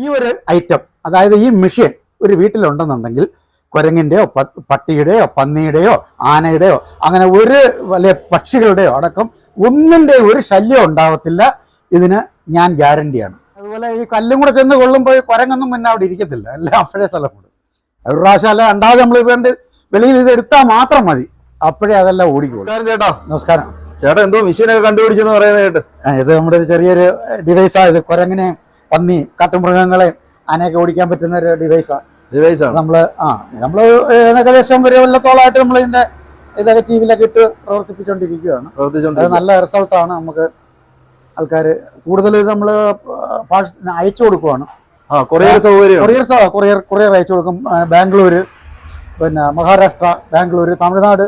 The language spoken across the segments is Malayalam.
ഈ ഒരു ഐറ്റം അതായത് ഈ മെഷീൻ ഒരു വീട്ടിലുണ്ടെന്നുണ്ടെങ്കിൽ കുരങ്ങിന്റെയോ പട്ടിയുടെയോ പന്നിയുടെയോ ആനയുടെയോ അങ്ങനെ ഒരു വലിയ പക്ഷികളുടെയോ അടക്കം ഒന്നിന്റെ ഒരു ശല്യം ഉണ്ടാവത്തില്ല. ഇതിന് ഞാൻ ഗ്യാരണ്ടിയാണ് അതുപോലെ ഈ കല്ലും കൂടെ ചെന്ന് കൊള്ളുമ്പോൾ കുരങ്ങൊന്നും പിന്നെ അവിടെ ഇരിക്കത്തില്ല. എല്ലാം അപ്പോഴേ സ്ഥലം കൂടും. ഒരു പ്രാവശ്യം അല്ല രണ്ടാമത് നമ്മൾ വേണ്ട വെളിയിൽ ഇത് എടുത്താൽ മാത്രം മതി. അപ്പോഴേ അതെല്ലാം ഓടിക്കും നമസ്കാരം ചേട്ടാ. നമസ്കാരം. ചേട്ടാ എന്തോ മെഷീനൊക്കെ കണ്ടുപിടിച്ചെന്ന് പറയുന്നത് കേട്ട്. ഇത് നമ്മുടെ ഒരു ചെറിയൊരു ഡിവൈസാണ് ഇത് കുരങ്ങിനെ പന്നി കാട്ടുമൃഗങ്ങളെ ആനയൊക്കെ ഓടിക്കാൻ പറ്റുന്ന ഒരു ഡിവൈസാണ് ഡിവൈസ് ആണ്. നമ്മൾ ആ നമ്മൾ ഏകദേശം ഒരു കൊല്ലത്തോളമായിട്ട് നമ്മൾ ഇതിന്റെ ഇതൊക്കെ ടി വിയിലൊക്കെ ഇട്ട് പ്രവർത്തിപ്പിച്ചുകൊണ്ടിരിക്കുകയാണ് അത് നല്ല റിസൾട്ടാണ് നമുക്ക് ആൾക്കാർ കൂടുതൽ ഇത് നമ്മൾ പാഴ്സൽ അയച്ചു കൊടുക്കുവാണ്. കൊറിയർ സൗകര്യം. കൊറിയർ കൊറിയർ കൊറിയർ അയച്ചു കൊടുക്കും. ബാംഗ്ലൂര് പിന്നെ മഹാരാഷ്ട്ര ബാംഗ്ലൂര് തമിഴ്നാട്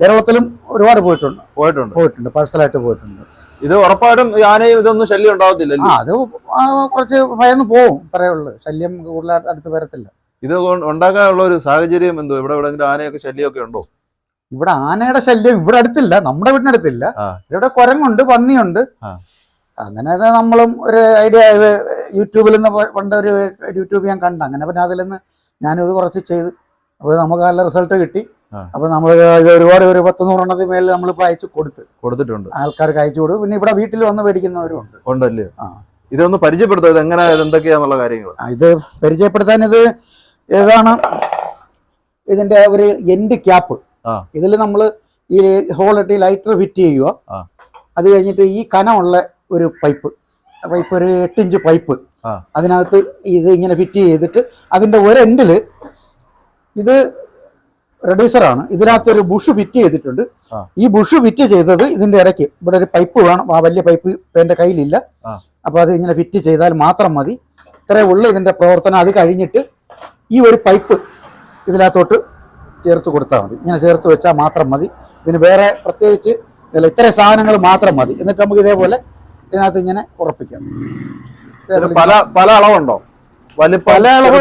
കേരളത്തിലും ഒരുപാട് പോയിട്ടുണ്ട്. പോയിട്ടുണ്ട്. പോയിട്ടുണ്ട് പാഴ്സലായിട്ട് പോയിട്ടുണ്ട്. ഇത് ഉറപ്പായിട്ടും ആനയും ഇതൊന്നും ശല്യം ആ ഉണ്ടാവത്തില്ലല്ലോ അത് കുറച്ച് ഭയന്ന് പോവും ഉള്ളൂ. ശല്യം കൂടുതൽ അടുത്ത് വരത്തില്ല. ഇത് ഉണ്ടാക്കാനുള്ള ഒരു സാഹചര്യം എന്തോ? ഇവിടെ എവിടെങ്കിലും ആനയൊക്കെ ശല്യമൊക്കെ ഉണ്ടോ? ഇവിടെ ആനയുടെ ശല്യം ഇവിടെ അടുത്തില്ല നമ്മുടെ വീടിനടുത്തില്ല അടുത്തില്ല. ഇവിടെ കുരങ്ങുണ്ട് പന്നിയുണ്ട്. അങ്ങനെ നമ്മളും ഒരു ഐഡിയ ഇത് യൂട്യൂബിൽ നിന്ന് പണ്ട് ഒരു യൂട്യൂബ് ഞാൻ കണ്ട. അങ്ങനെ പിന്നെ അതിൽ നിന്ന് ഞാനിത് കുറച്ച് ചെയ്ത്. അപ്പോൾ നമുക്ക് നല്ല റിസൾട്ട് കിട്ടി. ആ. അപ്പോൾ നമ്മൾ ഇത് ഒരുപാട് ഒരു പത്ത് നൂറെണ്ണത്തിന് മേലെ നമ്മളിപ്പോ അയച്ചു കൊടുത്ത്. കൊടുത്തിട്ടുണ്ട്. ആൾക്കാർക്ക് അയച്ചു കൊടുത്തു. പിന്നെ ഇവിടെ വീട്ടിൽ വന്ന് മേടിക്കുന്നവരും ഉണ്ട്. ഉണ്ടല്ലേ? ആ. ഇതൊന്ന് പരിചയപ്പെടുത്തോ. ഇത് എങ്ങനെ ഇത് എന്തൊക്കെയാന്നുള്ള കാര്യങ്ങൾ ഇത് പരിചയപ്പെടുത്താൻ ഇത് ഏതാണ്? ഇതിന്റെ ഒരു എൻഡ് ക്യാപ്പ്. ഇതിൽ നമ്മൾ ഈ ഹോളിട്ട് ലൈറ്റർ ഫിറ്റ് ചെയ്യുക. അത് കഴിഞ്ഞിട്ട് ഈ കനമുള്ള ഒരു പൈപ്പ് പൈപ്പ് ഒരു എട്ടിഞ്ച് പൈപ്പ് അതിനകത്ത് ഇത് ഇങ്ങനെ ഫിറ്റ് ചെയ്തിട്ട് അതിന്റെ ഒരു എൻഡിൽ ഇത് റെഡ്യൂസറാണ്. ഇതിനകത്ത് ഒരു ബുഷ് ഫിറ്റ് ചെയ്തിട്ടുണ്ട്. ഈ ബുഷ് ഫിറ്റ് ചെയ്തത് ഇതിന്റെ ഇടയ്ക്ക് ഇവിടെ ഒരു പൈപ്പ് വേണം. ആ വലിയ പൈപ്പ് എന്റെ കയ്യിലില്ല. അപ്പൊ അത് ഇങ്ങനെ ഫിറ്റ് ചെയ്താൽ മാത്രം മതി. ഇത്രേ ഉള്ളൂ ഇതിന്റെ പ്രവർത്തനം. അത് കഴിഞ്ഞിട്ട് ഈ ഒരു പൈപ്പ് ഇതിനകത്തോട്ട് ചേർത്ത് കൊടുത്താൽ മതി. ഇങ്ങനെ ചേർത്ത് വെച്ചാൽ മാത്രം മതി. ഇതിന് വേറെ പ്രത്യേകിച്ച് അല്ല ഇത്രയും സാധനങ്ങൾ മാത്രം മതി. എന്നിട്ട് നമുക്ക് ഇതേപോലെ ഇതിനകത്ത് ഇങ്ങനെ ഉറപ്പിക്കാം. പല പല അളവുണ്ടോ? പല അളവ്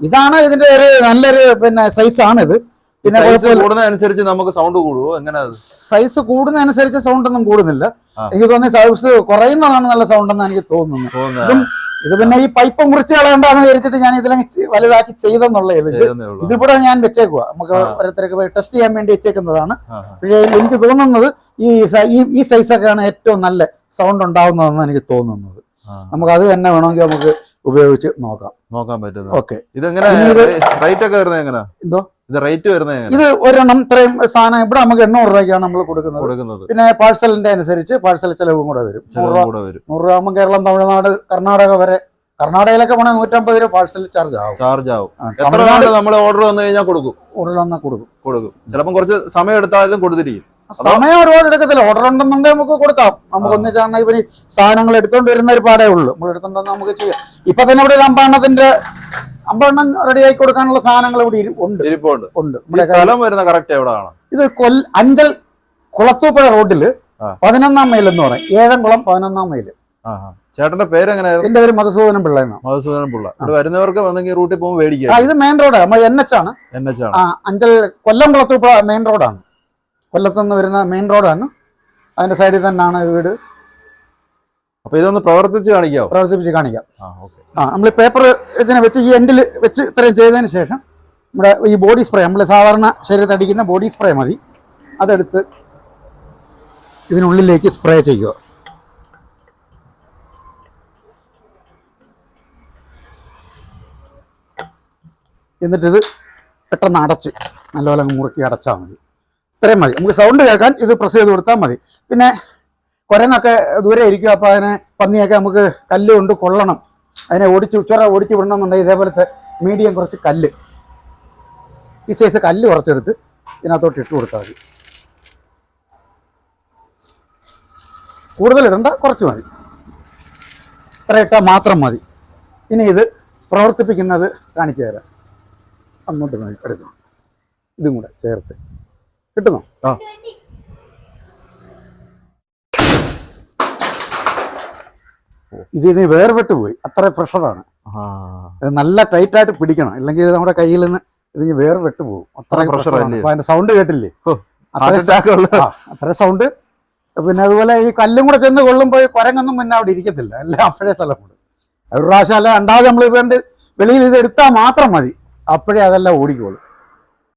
ഇതാണ് ഇതിന്റെ ഒരു നല്ലൊരു പിന്നെ സൈസാണ് ഇത് പിന്നെ. കൂടുന്നതനുസരിച്ച് നമുക്ക് സൗണ്ട് കൂടുമോ എങ്ങനെ? സൈസ് കൂടുന്നതനുസരിച്ച് സൗണ്ട് ഒന്നും കൂടുന്നില്ല. എനിക്ക് തോന്നി സൈസ് കുറയുന്നതാണ് നല്ല സൗണ്ട് എന്ന് എനിക്ക് തോന്നുന്നു തോന്നുന്നത്. ഇതും ഇത് പിന്നെ ഈ പൈപ്പ് മുറിച്ച് കളയണ്ടെന്ന് വിചാരിച്ചിട്ട് ഞാൻ ഇതിലങ്ങ് വലുതാക്കി ചെയ്തെന്നുള്ള ഇതിവിടെ ഞാൻ വെച്ചേക്കുക നമുക്ക് ഓരോരുത്തരൊക്കെ ടെസ്റ്റ് ചെയ്യാൻ വേണ്ടി വെച്ചേക്കുന്നതാണ്. പക്ഷേ എനിക്ക് തോന്നുന്നത് ഈ ഈ സൈസൊക്കെയാണ് ഏറ്റവും നല്ല സൗണ്ട് ഉണ്ടാവുന്നതെന്ന് എനിക്ക് തോന്നുന്നത്. നമുക്ക് അത് തന്നെ വേണമെങ്കിൽ നമുക്ക് ഉപയോഗിച്ച് നോക്കാം. നോക്കാൻ പറ്റുന്നത്. ഓക്കെ. ഇതെങ്ങനെ റേറ്റ് ഒക്കെ വരുന്നത് എന്തോ? ഇത് റേറ്റ് വരുന്നത് ഇത് ഒരെണ്ണം ഇത്രയും സാധനം ഇവിടെ നമുക്ക് എണ്ണൂറ് രൂപയ്ക്കാണ് നമ്മൾ കൊടുക്കുന്നത്. കൊടുക്കുന്നത്. പിന്നെ പാഴ്സലിന്റെ അനുസരിച്ച് പാഴ്സൽ ചെലവും കൂടെ വരും. നൂറ് ചെലവ് രൂപ കൂടെ വരും. നൂറ് രൂപ ആകുമ്പോൾ കേരളം തമിഴ്നാട് കർണാടക വരെ കർണാടകയിലൊക്കെ പോണേ നൂറ്റമ്പത് രൂപ പാഴ്സൽ ചാർജ് ആവും. ചാർജ് ആവും. തമിഴ്നാട് നമ്മൾ ഓർഡർ വന്നു കഴിഞ്ഞാൽ കൊടുക്കും. ഓർഡർ വന്നാൽ കൊടുക്കും. കൊടുക്കും. ചിലപ്പം കുറച്ച് സമയം എടുത്താലും കൊടുത്തിരിക്കും. സമയം ഒരുപാട് എടുക്കത്തില്ല. ഓർഡർ ഉണ്ടെന്നുണ്ടെങ്കിൽ നമുക്ക് കൊടുക്കാം. നമുക്ക്. ഒന്നിച്ചാണ് ഇവർ സാധനങ്ങൾ എടുത്തോണ്ട് വരുന്ന ഒരു പാടേ ഉള്ളൂ. നമ്മൾ എടുത്തോണ്ടെന്ന് നമുക്ക് ചെയ്യാം. ഇപ്പൊ തന്നെ ഇവിടെ ഒരു അമ്പണ്ണം അമ്പെണ്ണം റെഡി ആക്കി കൊടുക്കാനുള്ള സാധനങ്ങൾ ഇവിടെ ഉണ്ട്. ഇരിപ്പുണ്ട്. ഉണ്ട്. സ്ഥലം വരുന്ന കറക്റ്റ് എവിടെയാണ് ഇത് കൊൽ അഞ്ചൽ കുളത്തൂപ്പുഴ റോഡിൽ. പതിനൊന്നാം മൈൽ എന്ന് പറയും. ഏഴംകുളം പതിനൊന്നാം മൈൽ. ചേട്ടന്റെ പേര് എങ്ങനെയായിരുന്നു? എന്റെ പേര് മധുസൂദനം പിള്ള എന്നാണ്. മധുസൂദനൻ പിള്ള. ഇവിടെ വരുന്നവർക്ക് വന്നെങ്കിൽ റൂട്ടിൽ പോകുമ്പോൾ ഇത് മെയിൻ റോഡാണ് എൻ എച്ച് ആണ്. എൻ എച്ച് ആണ്. ആ അഞ്ചൽ കൊല്ലം കുളത്തൂപ്പുഴ മെയിൻ റോഡാണ് കൊല്ലത്ത് നിന്ന് വരുന്ന മെയിൻ റോഡാണ് അതിന്റെ സൈഡിൽ തന്നെയാണ് വീട്. അപ്പോൾ ഇതൊന്ന് പ്രവർത്തിച്ച് കാണിക്കാമോ പ്രവർത്തിപ്പിച്ച് കാണിക്കാം. ആ നമ്മൾ പേപ്പർ ഇതിനെ വെച്ച് ഈ എൻഡിൽ വെച്ച് ഇത്രയും ചെയ്തതിന് ശേഷം നമ്മുടെ ഈ ബോഡി സ്പ്രേ നമ്മൾ സാധാരണ ശരീരത്തിൽ അടിക്കുന്ന ബോഡി സ്പ്രേ മതി. അതെടുത്ത് ഇതിനുള്ളിലേക്ക് സ്പ്രേ ചെയ്യുക. എന്നിട്ടിത് പെട്ടെന്ന് അടച്ച് നല്ലപോലെ മുറുക്കി അടച്ചാൽ മതി. ഇത്രയും മതി. നമുക്ക് സൗണ്ട് കേൾക്കാൻ ഇത് പ്രസ് ചെയ്ത് കൊടുത്താൽ മതി. പിന്നെ കുരങ്ങൊക്കെ ദൂരെ ഇരിക്കും. അപ്പോൾ അതിനെ പന്നിയൊക്കെ നമുക്ക് കല്ല് കൊണ്ട് കൊള്ളണം. അതിനെ ഓടിച്ച് ചുറ ഓടിച്ച് വിടണമെന്നുണ്ടെങ്കിൽ ഇതേപോലത്തെ മീഡിയം കുറച്ച് കല്ല്. ഈ സൈസ് കല്ല് കുറച്ചെടുത്ത് ഇതിനകത്തോട്ട് ഇട്ട് കൊടുത്താൽ മതി. കൂടുതൽ ഇടണ്ട കുറച്ച് മതി. ഇത്ര ഇട്ടാൽ മാത്രം മതി. ഇനി ഇത് പ്രവർത്തിപ്പിക്കുന്നത് കാണിച്ചു തരാം. അങ്ങോട്ട് എടുക്കണം ഇതും കൂടെ ചേർത്ത്. കിട്ടുന്നോ? ആ. ഇത് ഇനി വേർപെട്ട് പോയി. അത്ര പ്രഷറാണ്. നല്ല ടൈറ്റ് ആയിട്ട് പിടിക്കണം. ഇല്ലെങ്കിൽ നമ്മുടെ കയ്യിൽ നിന്ന് ഇത് ഇനി വേർപെട്ട് പോകും. അത്ര പ്രഷറാണ്? അപ്പൊ അതിന്റെ സൗണ്ട് കേട്ടില്ലേ? അത്ര സൗണ്ട് പിന്നെ അതുപോലെ ഈ കല്ലും കൂടെ ചെന്ന് കൊള്ളുമ്പോൾ കുരങ്ങൊന്നും പിന്നെ അവിടെ ഇരിക്കത്തില്ല. എല്ലാം അപ്പോഴേ സ്ഥലം കൂടും. ഒരു പ്രാവശ്യം അല്ല രണ്ടാമത് നമ്മൾ വേണ്ട വെളിയിൽ ഇത് എടുത്താൽ മാത്രം മതി. അപ്പോഴേ അതെല്ലാം ഓടിക്കോളും.